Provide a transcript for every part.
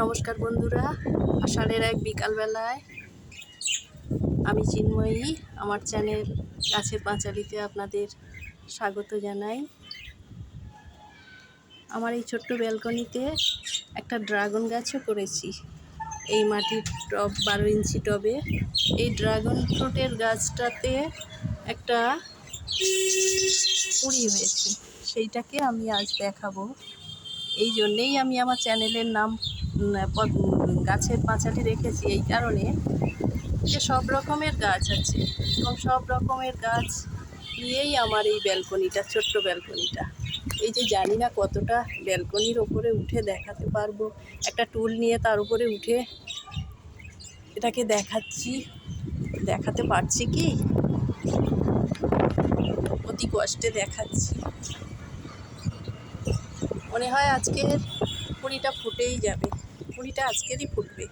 নমস্কার বন্ধুরা, আষাঢ়ের এক বিকালবেলায় আমি চিন্ময়ী, আমার চ্যানেল গাছের পাঁচালিতে আপনাদের স্বাগত জানাই। আমার এই ছোট্ট ব্যালকনিতে একটা ড্রাগন গাছও করেছি, এই মাটির টব, বারো ইঞ্চি টবে। এই ড্রাগন ফ্রুটের গাছটাতে একটা কুড়ি হয়েছে, সেইটাকে আমি আজ দেখাবো। এই জন্যেই আমি আমার চ্যানেলের নাম গাছের পাঁচালি রেখেছি এই কারণে যে সব রকমের গাছ আছে এবং সব রকমের গাছ নিয়েই আমার এই ব্যালকনিটা, ছোট্ট ব্যালকনিটা। এই যে জানি না কতটা ব্যালকনির ওপরে উঠে দেখাতে পারব। একটা টুল নিয়ে তার উপরে উঠে এটাকে দেখাচ্ছি। দেখাতে পারছি কি? অতি কষ্টে দেখাচ্ছি। মনে হয় আজকের কুড়িটা ফুটেই যাবে। কুড়িটা আজকেরই ফুটবে।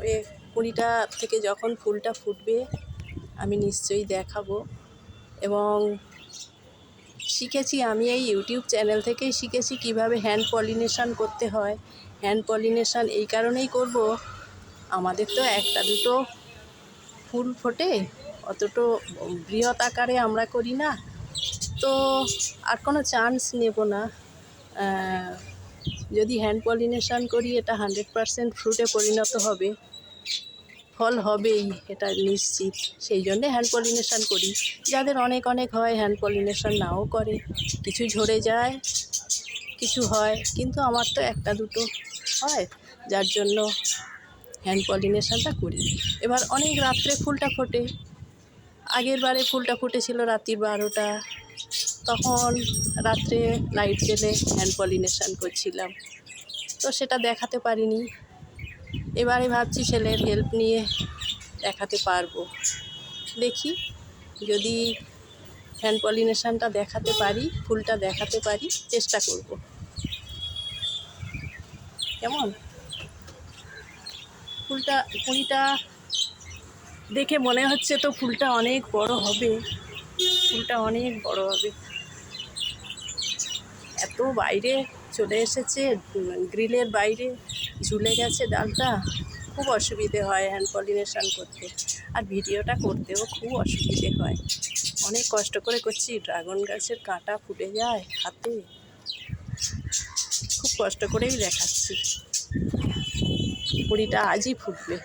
ওই কুড়িটা থেকে যখন ফুলটা ফুটবে, আমি নিশ্চয়ই দেখাবো এবং শিখেছি আমি এই ইউটিউব চ্যানেল থেকেই শিখেছি কীভাবে হ্যান্ড পলিনেশান করতে হয়। হ্যান্ড পলিনেশান এই কারণেই করব। আমাদের তো একটা দুটো ফুল ফোটে, অতটো বৃহৎ আকারে আমরা করি না। তো আর কোনো চান্স নেব না। যদি হ্যান্ড পলিনেশন করি, এটা হান্ড্রেড পারসেন্ট ফ্রুটে পরিণত হবে। ফল হবেই, এটা নিশ্চিত। সেই জন্যে হ্যান্ড পলিনেশন করি। যাদের অনেক অনেক হয় হ্যান্ড পলিনেশন নাও করে। কিছু ঝরে যায়, কিছু হয়, কিন্তু আমার তো একটা দুটো হয়, যার জন্য হ্যান্ড পলিনেশনটা করি। এবার অনেক রাত্রে ফুলটা ফোটে। আগের বারে ফুলটা ফুটেছিল রাত্রির বারোটা। তখন রাত্রে লাইট জেলে হ্যান্ড পলিনেশন করছিলাম। তো সেটা দেখাতে পারিনি। এবারে ভাবছি ছেলের হেল্প নিয়ে দেখাতে পারব। দেখি যদি হ্যান্ড পলিনেশনটা দেখাতে পারি, ফুলটা দেখাতে পারি, চেষ্টা করব। কেমন? ফুলটা কুড়িটা দেখে মনে হচ্ছে তো ফুলটা অনেক বড় হবে। ফুলটা অনেক বড় হবে। এত বাইরে চলে এসেছে, গ্রিলের বাইরে ঝুলে গেছে ডালটা। খুব অসুবিধে হয় হ্যান্ড পলিনেশন করতে। আর ভিডিওটা করতেও খুব অসুবিধে হয়। অনেক কষ্ট করে করছি, ড্রাগন গাছের কাঁটা ফুটে যায় হাতে। খুব কষ্ট করেই দেখাচ্ছি। কুড়িটা আজই ফুটবে।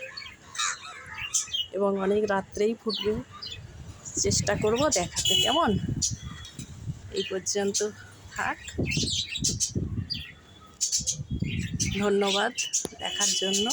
এবং অনেক রাত্রেই ফুটবে। চেষ্টা করব দেখাতে কেমন? এই পর্যন্ত থাক। ধন্যবাদ দেখার জন্য।